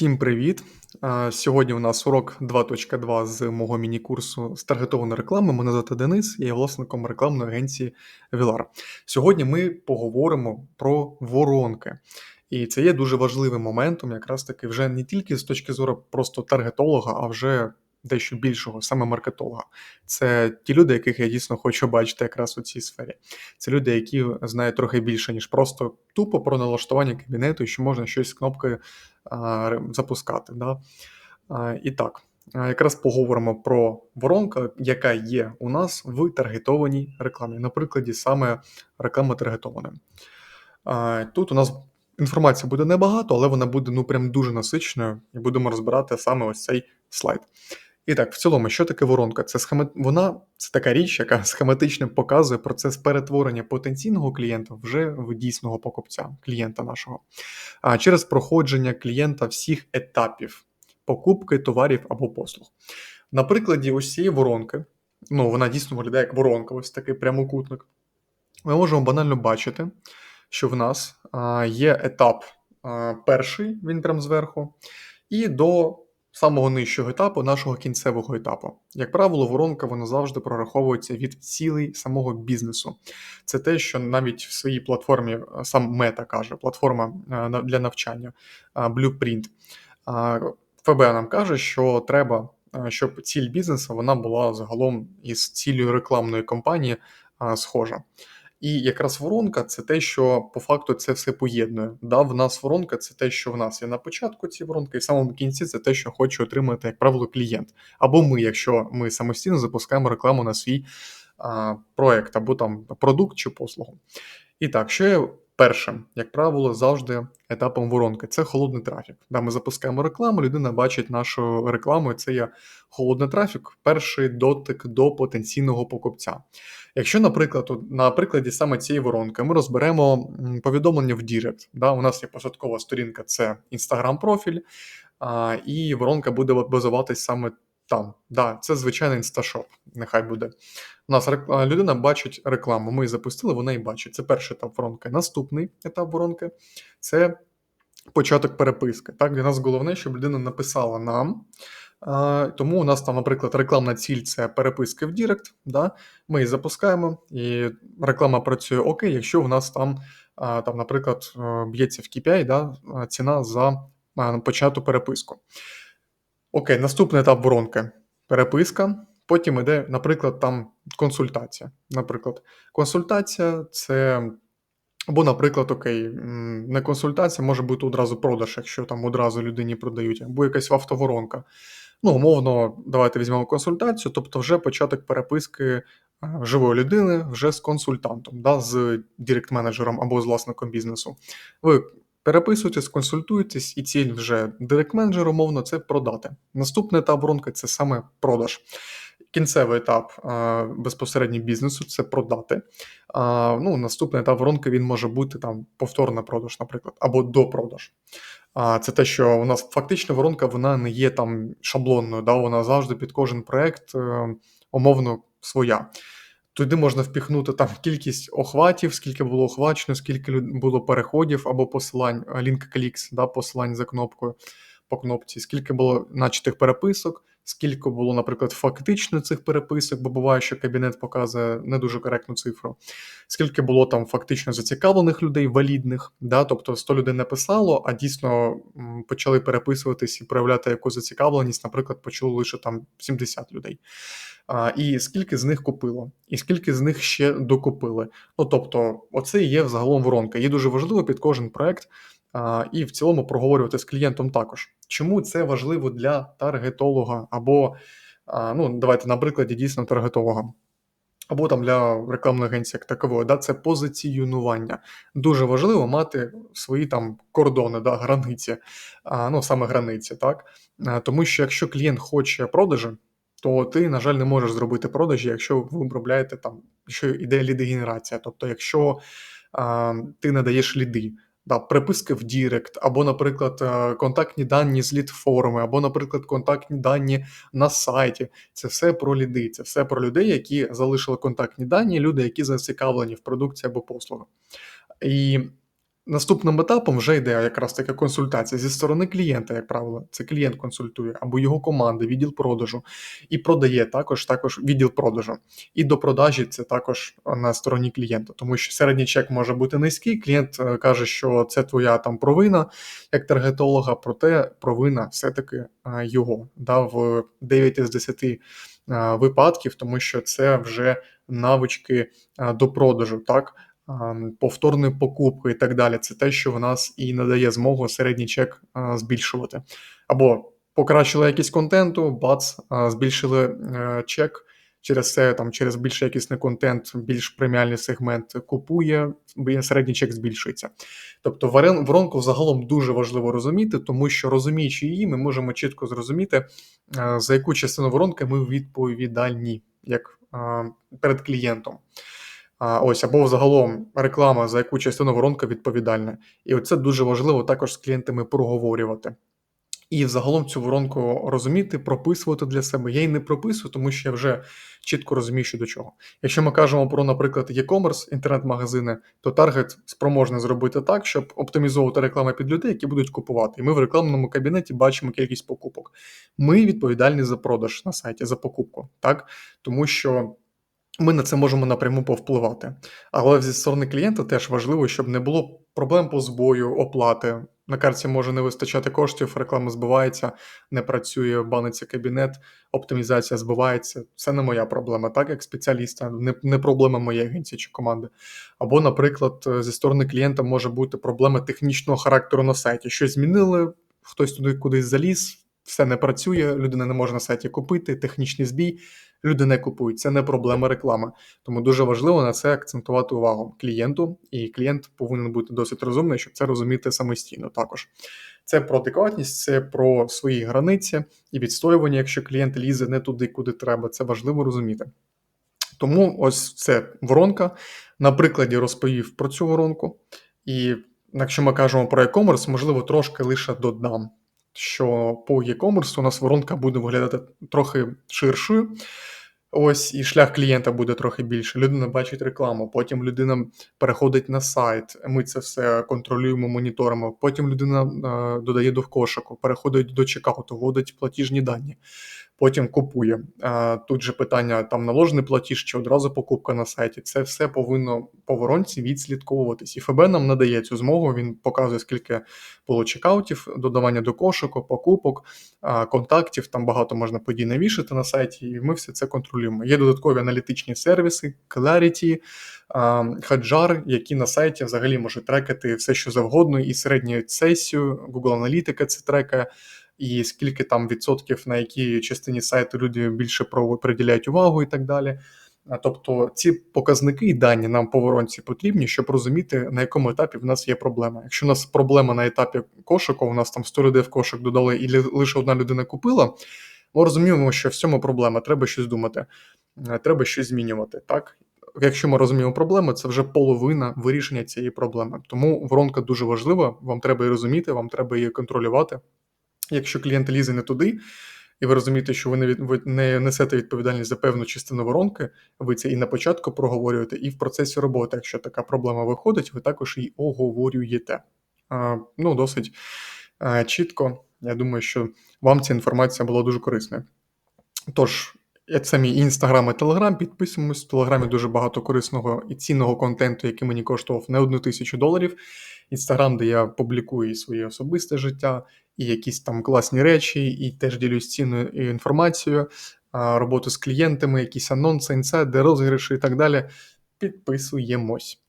Всім привіт! Сьогодні у нас урок 2.2 з мого міні-курсу з таргетованої реклами. Мене звати Денис, я є власником рекламної агенції Вілар. Сьогодні ми поговоримо про воронки. І це є дуже важливим моментом, якраз таки вже не тільки з точки зору просто таргетолога, а вже дещо більшого, саме маркетолога. Це ті люди, яких я дійсно хочу бачити якраз у цій сфері. Це люди, які знають трохи більше, ніж просто тупо про налаштування кабінету, що можна щось з кнопкою а, запускати. Да? А, і так. Якраз поговоримо про воронку, яка є у нас в таргетованій рекламі, на прикладі саме реклами таргетованої. Тут у нас інформація буде небагато, але вона буде ну прям дуже насиченою, і будемо розбирати саме ось цей слайд. І так, в цілому, що таке воронка? Це схема... Вона це така річ, яка схематично показує процес перетворення потенційного клієнта вже в дійсного покупця, клієнта нашого, а через проходження клієнта всіх етапів покупки товарів або послуг. На прикладі ось цієї воронки, ну вона дійсно виглядає як воронка, ось такий прямокутник. Ми можемо банально бачити, що в нас є етап перший, він прям зверху, і до самого нижчого етапу нашого кінцевого етапу. Як правило, воронка вона завжди прораховується від цілей самого бізнесу. Це те, що навіть в своїй платформі сам мета каже, платформа для навчання, Blueprint. ФБ нам каже, що треба, щоб ціль бізнесу вона була загалом із цілею рекламної кампанії схожа. І якраз воронка це те, що по факту це все поєднує. Да, В нас воронка це те, що в нас є на початку ці воронки, і в самому кінці це те, що хоче отримати, як правило, клієнт. Або ми, якщо ми самостійно запускаємо рекламу на свій а, проект, або там продукт чи послугу. І так, що є першим, як правило, завжди етапом воронки це холодний трафік. Да, Ми запускаємо рекламу, людина бачить нашу рекламу, і це є холодний трафік, перший дотик до потенційного покупця. Якщо, наприклад, на прикладі саме цієї воронки ми розберемо повідомлення в Дірект, да, у нас є посадкова сторінка, це інстаграм-профіль, і воронка буде базуватись саме там. Да, Це звичайний інсташоп, нехай буде. У нас людина бачить рекламу, ми її запустили, вона і бачить. Це перший етап воронки. Наступний етап воронки це початок переписки. Так, Для нас головне, щоб людина написала нам. Тому у нас там, наприклад, рекламна ціль це переписки в Дірект. Да? Ми її запускаємо, і реклама працює окей, якщо у нас там, там наприклад, е, б'ється в KPI да? ціна за почату переписку. Окей, наступний етап воронки переписка. Потім йде, наприклад, там консультація. Наприклад, консультація це. Або, наприклад, окей, не консультація може бути одразу продаж, якщо там одразу людині продають, або якась автоворонка. Ну, умовно, давайте візьмемо консультацію, тобто вже початок переписки е, живої людини вже з консультантом, да, з директ-менеджером або з власником бізнесу. Ви переписуєтесь, консультуєтесь, і ціль вже директ-менеджер, умовно, це продати. Наступний етап воронки це саме продаж. Кінцевий етап а, безпосередньо бізнесу це продати. А, ну, Наступний етап воронки він може бути там повторна продаж, наприклад, або допродаж. А, Це те, що у нас фактично воронка вона не є там шаблонною, да, вона завжди під кожен проект е, умовно своя. Туди можна впіхнути там кількість охватів, скільки було охвачено, скільки було переходів або посилань, link clicks, да, посилань за кнопкою по кнопці, скільки було начатих переписок, скільки було, наприклад, фактично цих переписок, бо буває, що кабінет показує не дуже коректну цифру, скільки було там фактично зацікавлених людей, валідних, да, тобто 100 людей написало, а дійсно почали переписуватись і проявляти якусь зацікавленість, наприклад, почули лише там 70 людей. А, І скільки з них купило, і скільки з них ще докупили. Ну тобто, оце є взагалом воронка. Є дуже важливо під кожен проект і в цілому проговорювати з клієнтом також. Чому це важливо для таргетолога? Або, ну, давайте на прикладі дійсно таргетолога. Або там для рекламної агенції як такової, да, це позиціонування. Дуже важливо мати свої там кордони, да, границі, ну саме границі, так. Тому що якщо клієнт хоче продажі, то ти, на жаль, не можеш зробити продажі, якщо ви обробляєте там, що йде лідогенерація. Тобто, якщо а, ти надаєш ліди, да, приписки в Дірект, або, наприклад, е, контактні дані з лід-форми, або, наприклад, контактні дані на сайті. Це все про ліди, це все про людей, які залишили контактні дані, люди, які зацікавлені в продукції або послугах. І Наступним етапом вже йде якраз така консультація зі сторони клієнта, як правило. Це клієнт консультує або його команда, відділ продажу, і продає також також відділ продажу. І до продажі це також на стороні клієнта, тому що середній чек може бути низький. Клієнт е, каже, що це твоя там провина як таргетолога, проте провина все-таки е, його да, в 9 з 10 е, випадків, тому що це вже навички до продажу. так, повторної покупки і так далі. Це те, що в нас і надає змогу середній чек збільшувати. Або покращили якість контенту, бац, збільшили е, чек. Через це там через більш якісний контент, більш преміальний сегмент купує, середній чек збільшується. Тобто воронку загалом дуже важливо розуміти, тому що розуміючи її, ми можемо чітко зрозуміти, за яку частину воронки ми відповідальні як перед клієнтом. Ось або загалом реклама, за яку частину воронка відповідальна. І це дуже важливо також з клієнтами проговорювати. І взагалом цю воронку розуміти, прописувати для себе. Я її не прописую, тому що я вже чітко розумію, що до чого. Якщо ми кажемо про, наприклад, e-commerce, інтернет-магазини, то таргет спроможний зробити так, щоб оптимізовувати рекламу під людей, які будуть купувати. І ми в рекламному кабінеті бачимо кількість покупок. Ми відповідальні за продаж на сайті, за покупку, так тому що. Ми на це можемо напряму повпливати. Але зі сторони клієнта теж важливо, щоб не було проблем по збою, оплати. На карті може не вистачати коштів, реклама збивається, не працює, баниться кабінет, оптимізація збивається. Це не моя проблема, так як спеціаліста, не не проблема моєї агенції чи команди. Або, наприклад, зі сторони клієнта може бути проблема технічного характеру на сайті. Щось змінили, хтось туди кудись заліз, все не працює, людина не може на сайті купити, технічний збій люди не купують. Це не проблема реклами. Тому дуже важливо на це акцентувати увагу клієнту, і клієнт повинен бути досить розумний, щоб це розуміти самостійно. Також це про адекватність, це про свої границі і відстоювання, якщо клієнт лізе не туди, куди треба. Це важливо розуміти. Тому ось це воронка. На прикладі розповів про цю воронку. І якщо ми кажемо про e-commerce, можливо, трошки лише додам, що по e-commerce у нас воронка буде виглядати трохи ширшою. Ось і шлях клієнта буде трохи більше. Людина бачить рекламу, потім людина переходить на сайт. Ми це все контролюємо, моніторимо. Потім людина е, додає до кошику, переходить до чекауту, вводить платіжні дані потім купує. Тут же питання там наложений платіж чи одразу покупка на сайті. Це все повинно по воронці відслідковуватись. І ФБ нам надає цю змогу. Він показує, скільки було чекаутів, додавання до кошику, покупок, контактів. Там багато можна подій навішати на сайті, і ми все це контролюємо. Є додаткові аналітичні сервіси, Clarity, Хаджар, які на сайті взагалі можуть трекати все, що завгодно, і середню сесію, Google Аналітика це трекає і скільки там відсотків на якій частині сайту люди більше приділяють увагу і так далі. Тобто ці показники і дані нам по воронці потрібні, щоб розуміти, на якому етапі в нас є проблема. Якщо у нас проблема на етапі кошику, у нас там 100 людей в кошик додали, і лише одна людина купила, ми розуміємо, що в цьому проблема, треба щось думати, е, треба щось змінювати. Так, якщо ми розуміємо проблему, це вже половина вирішення цієї проблеми. Тому воронка дуже важлива. Вам треба її розуміти, вам треба її контролювати. Якщо клієнт лізе не туди, і ви розумієте, що ви не від, ви не несете відповідальність за певну частину воронки, ви це і на початку проговорюєте, і в процесі роботи, якщо така проблема виходить, ви також її оговорюєте. А, Ну, досить а, чітко. Я думаю, що вам ця інформація була дуже корисною. Тож, це мій інстаграм і телеграм. Підписуємось. В телеграмі дуже багато корисного і цінного контенту, який мені коштував не одну тисячу доларів. Інстаграм, де я публікую своє особисте життя, і якісь там класні речі, і теж ділюсь цінною інформацією, роботу з клієнтами, якісь анонси, інсайди, розіграші і так далі. Підписуємось.